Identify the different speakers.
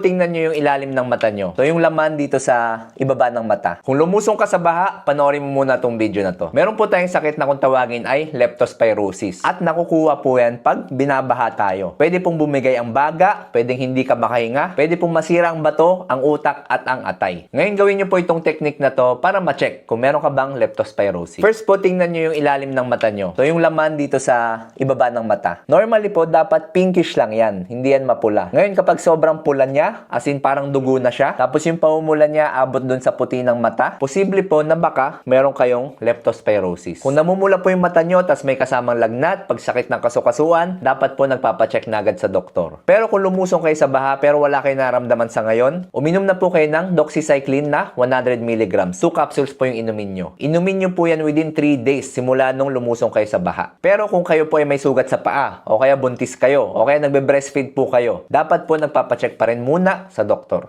Speaker 1: Tingnan nyo yung ilalim ng mata nyo. So, yung laman dito sa ibaba ng mata. Kung lumusong ka sa baha, panoorin mo muna tong video na to. Meron po tayong sakit na kung tawagin ay leptospirosis. At nakukuha po yan pag binabaha tayo. Pwede pong bumigay ang baga, pwedeng hindi ka makahinga, pwede pong masira ang bato, ang utak at ang atay. Ngayon gawin nyo po itong technique na to para ma-check kung meron ka bang leptospirosis. First po, tingnan nyo yung ilalim ng mata nyo. So, yung laman dito sa ibaba ng mata. Normally po, dapat pinkish lang yan. Hindi yan mapula. Ngayon, kapag sobrang pula niya, as in parang dugo na siya, tapos yung paumula niya abot dun sa puti ng mata, posible po na baka meron kayong leptospirosis. Kung namumula po yung mata nyo, tas may kasamang lagnat, pagsakit ng kasukasuan, dapat po nagpapacheck na agad sa doktor. Pero kung lumusong kayo sa baha pero wala kayo naramdaman sa ngayon, uminom na po kayo ng doxycycline na 100 mg. 2 capsules po yung inumin nyo. Inumin nyo po yan within 3 days simula nung lumusong kayo sa baha. Pero kung kayo po ay may sugat sa paa, o kaya buntis kayo, o kaya nagbe-breastfeed po kayo, dapat po nagpapacheck pa rin muna sa doktor.